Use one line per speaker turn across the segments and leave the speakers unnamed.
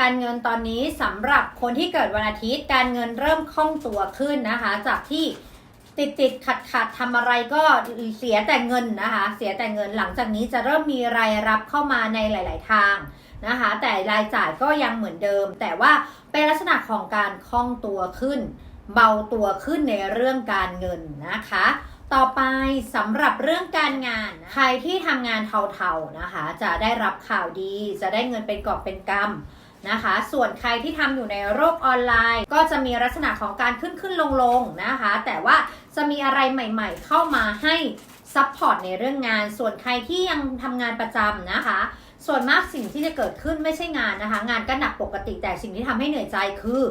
การเงินตอนนี้สำหรับคนที่เกิดวันอาทิตย์การเงินเริ่มคล่องตัวขึ้นนะคะ จากที่ติดติดขัดขัดทำอะไรก็เสียแต่เงินนะคะ เสียแต่เงินหลังจากนี้จะเริ่มมีรายรับเข้ามาในหลาย ๆ ทางนะคะ แต่รายจ่ายก็ยังเหมือนเดิม แต่ว่าเป็นลักษณะของการคล่องตัวขึ้น เบาตัวขึ้นในเรื่องการเงินนะคะ ต่อไปสำหรับเรื่องการงาน ใครที่ทำงานเทาๆนะคะ จะได้รับข่าวดี จะได้เงินเป็นกอบเป็นกำ นะคะ ส่วนใครที่ทำอยู่ในโลกออนไลน์ ก็จะมีลักษณะของการขึ้นขึ้นลงลงนะคะ แต่ว่าจะมีอะไรใหม่ๆ เข้ามาให้ซัพพอร์ตในเรื่องงาน ส่วนใครที่ยังทำงานประจำนะคะ ส่วนมากสิ่งที่จะเกิดขึ้นไม่ใช่งานนะคะ งานก็หนักปกติแต่สิ่งที่ทำให้เหนื่อยใจคือ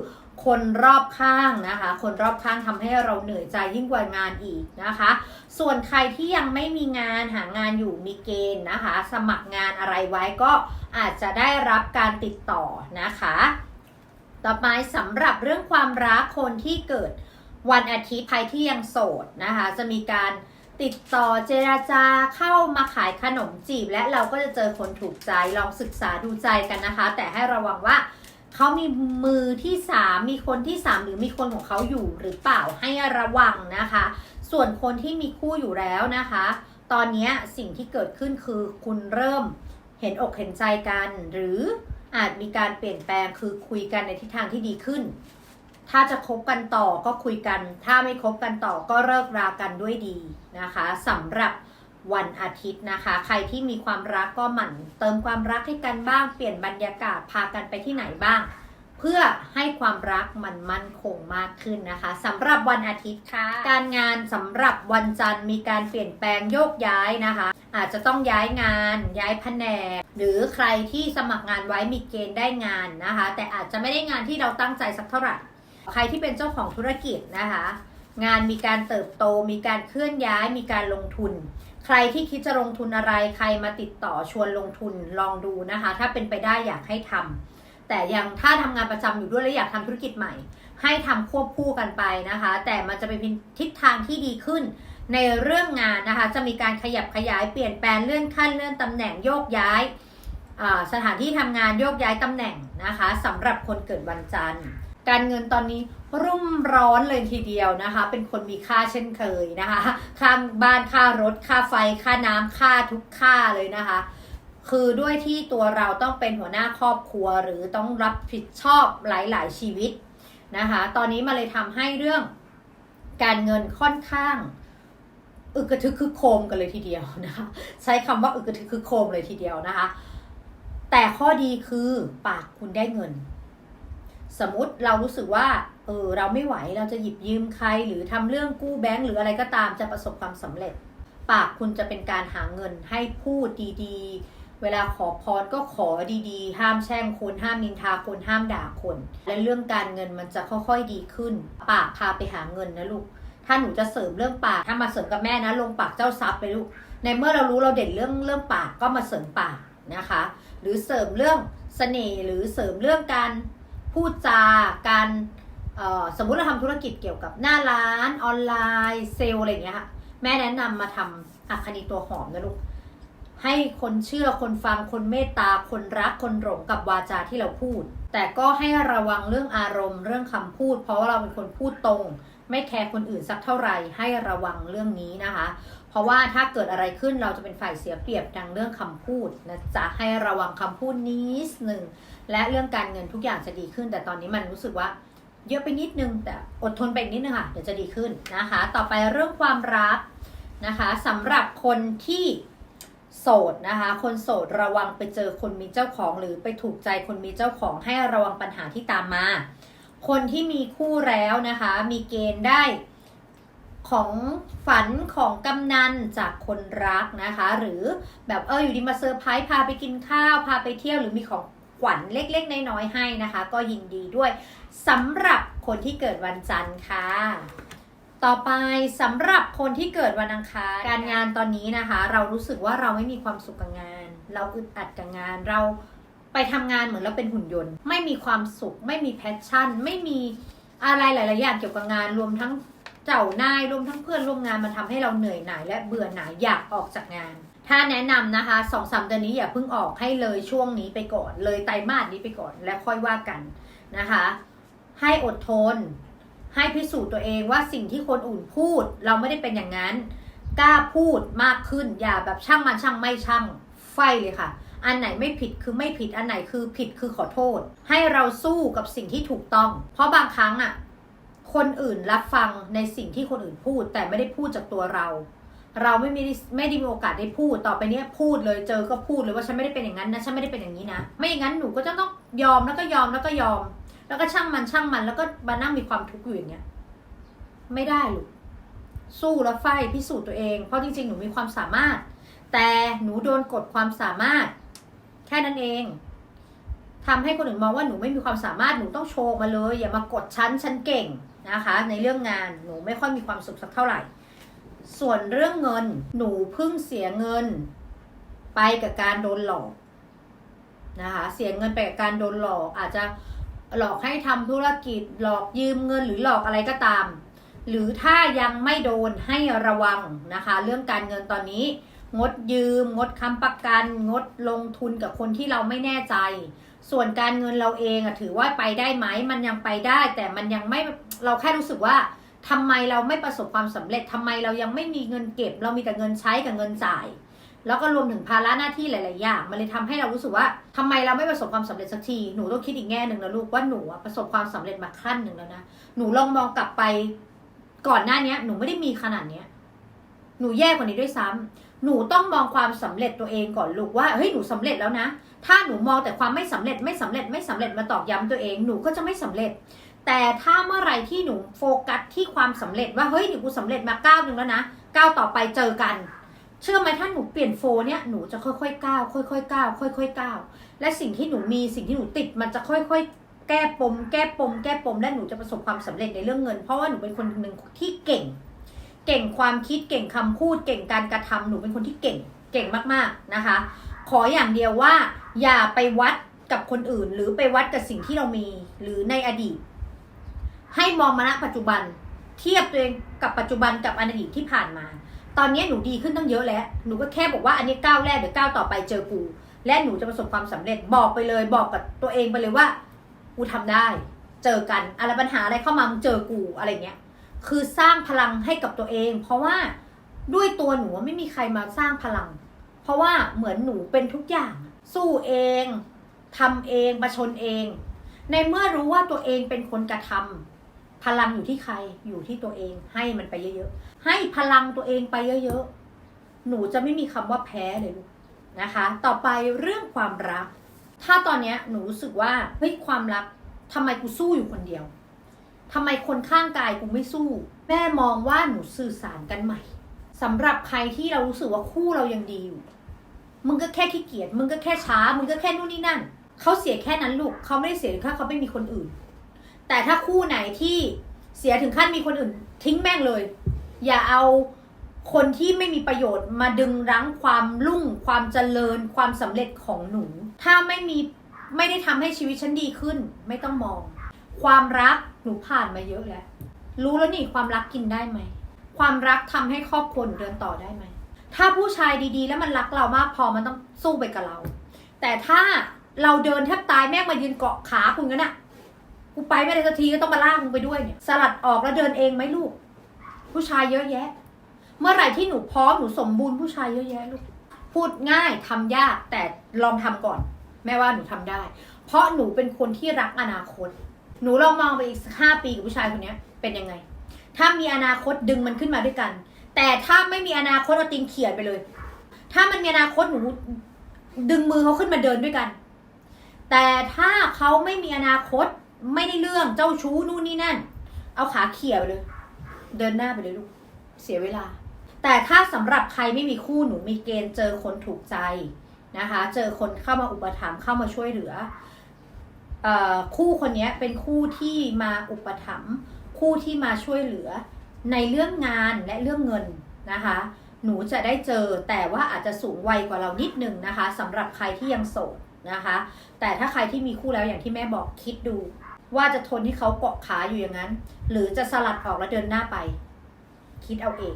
คนรอบข้างนะคะ คนรอบข้างทำให้เราเหนื่อยใจยิ่งกว่างานอีกนะคะ ส่วนใครที่ยังไม่มีงานหางานอยู่มีเกณฑ์นะคะ สมัครงานอะไรไว้ก็อาจจะได้รับการติดต่อนะคะ ต่อไปสำหรับเรื่องความรักคนที่เกิดวันอาทิตย์ใครที่ยังโสดนะคะ จะมีการติดต่อเจราจาเข้ามาขายขนมจีบ และเราก็จะเจอคนถูกใจลองศึกษาดูใจกันนะคะ แต่ให้ระวังว่า เขามีมือที่สามมีคนที่สามหรือมีคนของเขาอยู่หรือเปล่าให้ระวังนะคะ ส่วนคนที่มีคู่อยู่แล้วนะคะ ตอนนี้สิ่งที่เกิดขึ้นคือคุณเริ่มเห็นอกเห็นใจกัน หรืออาจมีการเปลี่ยนแปลงคือคุยกันในทิศทางที่ดีขึ้น ถ้าจะคบกันต่อก็คุยกัน ถ้าไม่คบกันต่อก็เลิกรากันด้วยดีนะคะสำหรับ วันอาทิตย์นะคะ ใครที่มีความรักก็หมั่นเติมความรักให้กันบ้าง เปลี่ยนบรรยากาศพากันไปที่ไหนบ้าง เพื่อให้ความรักมันมั่นคงมากขึ้นนะคะสำหรับวันอาทิตย์ค่ะ การงานสำหรับวันจันทร์มีการเปลี่ยนแปลงโยกย้ายนะคะ อาจจะต้องย้ายงานย้ายแผนก หรือใครที่สมัครงานไว้มีเกณฑ์ได้งานนะคะ แต่อาจจะไม่ได้งานที่เราตั้งใจสักเท่าไหร่ใครที่เป็นเจ้าของธุรกิจนะคะ งานมีการเติบโต มีการเคลื่อนย้าย มีการลงทุน ใครที่คิดจะลงทุนอะไรใครมาติดต่อชวนลงทุนลองดูนะคะ ถ้าเป็นไปได้อยากให้ทำแต่ยังถ้าทำงานประจำอยู่ด้วยแล้วอยากทำธุรกิจใหม่ ให้ทำควบคู่กันไปนะคะ แต่มันจะเป็นทิศทางที่ดีขึ้น ในเรื่องงานนะคะ จะมีการขยับขยายเปลี่ยนแปลงเลื่อนขั้นเลื่อนตำแหน่งโยกย้ายสถานที่ทำงานโยกย้ายตำแหน่งนะคะสำหรับคนเกิดวันจันทร์ การเงินตอนนี้รุ่มร้อนเลยทีเดียวนะคะ เป็นคนมีค่าเช่นเคยนะคะ ค่าบ้านค่ารถค่าไฟค่าน้ำค่าทุกค่าเลยนะคะ คือด้วยที่ตัวเราต้องเป็นหัวหน้าครอบครัวหรือต้องรับผิดชอบหลาย ๆ ชีวิตนะคะ ตอนนี้มาเลยทำให้เรื่องการเงินค่อนข้างอึกกระทึกคือโคมกันเลยทีเดียวนะคะ ใช้คำว่าอึกกระทึกคือโคมเลยทีเดียวนะคะ แต่ข้อดีคือปากคุณได้เงิน สมมติเรารู้สึกว่าเออเราไม่ไหวเราจะหยิบยืมใคร หรือทำเรื่องกู้แบงก์หรืออะไรก็ตามจะประสบความสำเร็จ ปากคุณจะเป็นการหาเงินให้พูดดีๆ เวลาขอพรก็ขอดีๆ ห้ามแช่งคนห้ามนินทาคนห้ามด่าคน และเรื่องการเงินมันจะค่อยๆดีขึ้น ปากพาไปหาเงินนะลูกถ้าหนูจะเสริมเรื่องปาก ถ้ามาเสริมกับแม่นะลงปากเจ้าทรัพย์ไปลูกในเมื่อเรารู้เราเด่นเรื่องเรื่องปากก็มาเสริมปากนะคะ หรือเสริมเรื่องเสน่ห์หรือเสริมเรื่องการ พูดจาการสมมุติเราทำธุรกิจเกี่ยวกับหน้าร้านออนไลน์เซลล์อะไรอย่างเงี้ยค่ะแม่แนะนำมาทำอัคคณีตัวหอมนะลูกให้คนเชื่อคนฟังคนเมตตาคนรักคนหลงกับวาจาที่เราพูด แต่ก็ให้ระวังเรื่องอารมณ์เรื่องคำพูด เพราะว่าเราเป็นคนพูดตรง ไม่แคร์คนอื่นสักเท่าไหร่ให้ระวังเรื่องนี้นะคะ เพราะว่าถ้าเกิดอะไรขึ้นเราจะเป็นฝ่ายเสียเปรียบดังเรื่องคำพูดนะจ๊ะให้ระวังคำพูดนิดหนึ่งและเรื่องการเงินทุกอย่างจะดีขึ้น แต่ตอนนี้มันรู้สึกว่าเยอะไปนิดนึง แต่อดทนไปอีกนิดนึงค่ะเดี๋ยวจะดีขึ้นนะคะ ต่อไปเรื่องความรักนะคะสำหรับคนที่โสดนะคะ คนโสดระวังไปเจอคนมีเจ้าของ หรือไปถูกใจคนมีเจ้าของให้ระวังปัญหาที่ตามมา คนที่มีคู่แล้วนะคะ มีเกณฑ์ได้ ของฝันของกำนันจากคนรักนะคะ หรือแบบเอออยู่ดีมาเซอร์ไพรส์พาไปกินข้าว พาไปเที่ยวหรือมีของขวัญเล็กๆ น้อยๆให้นะคะ ก็ยินดีด้วยสำหรับคนที่เกิดวันจันทร์ค่ะ ต่อไปสำหรับคนที่เกิดวันอังคารการงานตอนนี้นะคะ เรารู้สึกว่าเราไม่มีความสุขกับงาน เราอึดอัดกับงานเราไปทำงานเหมือนเราเป็นหุ่นยนต์ ไม่มีความสุข ไม่มีแพชชั่น ไม่มีอะไรหลาย ๆ อย่างเกี่ยวกับงานรวมทั้ง เจ้านายรวมทั้งเพื่อนร่วมงานมันทำให้เราเหนื่อยหน่ายและเบื่อหน่ายอยากออกจากงาน ถ้าแนะนำนะคะสองสามเดือนนี้อย่าเพิ่งออกให้เลยช่วงนี้ไปก่อน เลยไตรมาสนี้ไปก่อนแล้วค่อยว่ากันนะคะ ให้อดทน ให้พิสูจน์ตัวเองว่าสิ่งที่คนอื่นพูด เราไม่ได้เป็นอย่างนั้นกล้าพูดมากขึ้นอย่าแบบช่างมันช่างไม่ช่างไฟเลยค่ะ อันไหนไม่ผิดคือไม่ผิดอันไหนคือผิดคือขอโทษ ให้เราสู้กับสิ่งที่ถูกต้อง เพราะบางครั้งอะ คนอื่นรับฟังในสิ่งที่คนอื่นพูด แต่ไม่ได้พูดจากตัวเรา เราไม่มีไม่ได้มีโอกาสได้พูดต่อไปเนี้ยพูดเลยเจอก็พูดเลยว่าฉันไม่ได้เป็นอย่างนั้นนะฉันไม่ได้เป็นอย่างนี้นะ ไม่อย่างนั้นหนูก็จะต้องยอมแล้วก็ยอมแล้วก็ยอม แล้วก็ช่างมันช่างมันแล้วก็มานั่งมีความทุกข์อยู่อย่างเงี้ยไม่ได้ลูกสู้แล้วไฟพิสูจน์ตัวเอง เพราะจริงๆ หนูมีความสามารถ แต่หนูโดนกดความสามารถ แค่นั้นเองทำให้คนอื่นมองว่าหนูไม่มีความสามารถหนูต้องโชว์มาเลย อย่ามากดฉันฉันเก่ง นะคะ ในเรื่องงานหนูไม่ค่อยมีความสุขสักเท่าไหร่ ส่วนเรื่องเงินหนูเพิ่งเสียเงินไปกับการโดนหลอกนะคะเสียเงินไปกับการโดนหลอก อาจจะหลอกให้ทำธุรกิจหลอกยืมเงินหรือหลอกอะไรก็ตาม หรือถ้ายังไม่โดนให้ระวังนะคะ เรื่องการเงินตอนนี้ งดยืม งดค้ำประกัน งดลงทุนกับคนที่เราไม่แน่ใจ ส่วนการเงินเราเองอะถือว่าไปได้ไหมมันยังไปได้ แต่มันยังไม่เราแค่รู้สึกว่าทำไมเราไม่ประสบความสำเร็จทำไมเรายังไม่มีเงินเก็บ เรามีแต่เงินใช้กับเงินจ่าย แล้วก็รวมถึงภาระหน้าที่หลาย ๆ อย่างมันเลยทำให้เรารู้สึกว่าทำไมเราไม่ประสบความสำเร็จสักทีหนูต้องคิดอีกแง่หนึ่งนะลูกว่าหนูประสบความสำเร็จมาขั้นหนึ่งแล้วนะหนูลองมองกลับไปก่อนหน้าเนี้ยหนูไม่ได้มีขนาดเนี้ยหนูแย่กว่านี้ด้วยซ้ำหนูต้องมองความสำเร็จตัวเองก่อนลูกว่าเฮ้ยหนูสำเร็จแล้วนะ ถ้าหนูมองแต่ความไม่สำเร็จไม่สำเร็จไม่สำเร็จมาตอกย้ำตัวเองหนูก็จะไม่สำเร็จ แต่ถ้าเมื่อไรที่หนูโฟกัสที่ความสำเร็จว่าเฮ้ยหนูกูสำเร็จมาก้าวหนึ่งแล้วนะก้าวต่อไปเจอกัน เชื่อไหมถ้าหนูเปลี่ยนโฟเนี่ยหนูจะค่อยๆก้าวค่อยๆก้าวค่อยๆก้าวและสิ่งที่หนูมีสิ่งที่หนูติดมันจะค่อยๆแก้ปม แก้ปม แก้ปม และหนูจะประสบความสำเร็จในเรื่องเงิน เพราะว่าหนูเป็นคนหนึ่งที่เก่ง เก่งความคิด เก่งคำพูด เก่งการกระทำหนูเป็นคนที่เก่ง เก่งมากๆนะคะ ขออย่างเดียวว่า อย่าไปวัดกับคนอื่น หรือไปวัดกับสิ่งที่เรามี หรือในอดีต ให้มองมาณปัจจุบัน เทียบตัวเองกับปัจจุบันกับอดีตที่ผ่านมา ตอนนี้หนูดีขึ้นตั้งเยอะแล้ว หนูก็แค่บอกว่าอันนี้ก้าวแรกเดี๋ยวก้าวต่อไปเจอกู และหนูจะประสบความสำเร็จบอกไปเลย บอกกับตัวเองไปเลยว่ากูทำได้ เจอกันอะไรปัญหาอะไรเข้ามามึงเจอกูอะไรเงี้ย คือสร้างพลังให้กับตัวเอง เพราะว่าด้วยตัวหนูไม่มีใครมาสร้างพลัง เพราะว่าเหมือนหนูเป็นทุกอย่าง สู้เองทำเองประชนเอง ในเมื่อรู้ว่าตัวเองเป็นคนกระทำพลังอยู่ที่ใครอยู่ที่ตัวเอง ให้มันไปเยอะๆ ให้พลังตัวเองไปเยอะๆ หนูจะไม่มีคำว่าแพ้เลยลูกนะคะ ต่อไปเรื่องความรัก ถ้าตอนเนี้ยหนูรู้สึกว่าเฮ้ยความรักทำไมกูสู้อยู่คนเดียวทำไมคนข้างกายกูไม่สู้ แม่มองว่าหนูสื่อสารกันใหม่สำหรับใครที่เรารู้สึกว่าคู่เรายังดีอยู่ มึงก็แค่ขี้เกียจมึงก็แค่ช้า มึงก็แค่นู่นนี่นั่นเขาเสียแค่นั้นลูกเขาไม่ได้เสียถึงขั้นเขาไม่มีคนอื่น แต่ถ้าคู่ไหนที่เสียถึงขั้นมีคนอื่น ทิ้งแม่งเลย อย่าเอาคนที่ไม่มีประโยชน์มาดึงรั้งความรุ่ง ความเจริญ ความสำเร็จของหนู ถ้าไม่มีไม่ได้ทำให้ชีวิตฉันดีขึ้น ไม่ต้องมอง ความรักหนูผ่านมาเยอะแล้ว รู้แล้วนี่ความรักกินได้ไหม ความรักทำให้ครอบครัวหนูเดินต่อได้ไหม ถ้าผู้ชายดีๆ แล้วมันรักเรามากพอมันต้องสู้ไปกับเรา แต่ถ้าเราเดินแทบตายแม่งมายืนเกาะขาคุณกันอะกูไปไม่ได้สักทีก็ต้องมาลากมึงไปด้วยเนี่ย สลัดออกแล้วเดินเองไหมลูก ผู้ชายเยอะแยะ เมื่อไหร่ที่หนูพร้อมหนูสมบูรณ์ผู้ชายเยอะแยะลูก พูดง่ายทำยากแต่ลองทำก่อน แม่ว่าหนูทำได้ เพราะหนูเป็นคนที่รักอนาคต หนูลองมองไปอีกห้าปีกับผู้ชายคนนี้เป็นยังไง ถ้ามีอนาคตดึงมันขึ้นมาด้วยกัน แต่ถ้าไม่มีอนาคตเอาติงเขียนไปเลย ถ้ามันมีอนาคตหนูดึงมือเขาขึ้นมาเดินด้วยกัน แต่ถ้าเขาไม่มีอนาคตไม่ได้เรื่องเจ้าชู้นู่นนี่นั่น เอาขาเขี่ยไปเลย เดินหน้าไปเลยลูก เสียเวลา แต่ถ้าสำหรับใครไม่มีคู่หนูมีเกณฑ์เจอคนถูกใจนะคะ เจอคนเข้ามาอุปถัมภ์เข้ามาช่วยเหลืออคู่คนนี้เป็นคู่ที่มาอุปถัมภ์คู่ที่มาช่วยเหลือ ในเรื่องงานและเรื่องเงินนะคะ หนูจะได้เจอแต่ว่าอาจจะสูงวัยกว่าเรานิดนึงนะคะสำหรับใครที่ยังโสดนะคะ แต่ถ้าใครที่มีคู่แล้วอย่างที่แม่บอกคิดดู ว่าจะทนที่เขาเกาะขาอยู่อย่างนั้น หรือจะสลัดออกแล้วเดินหน้าไป คิดเอาเอง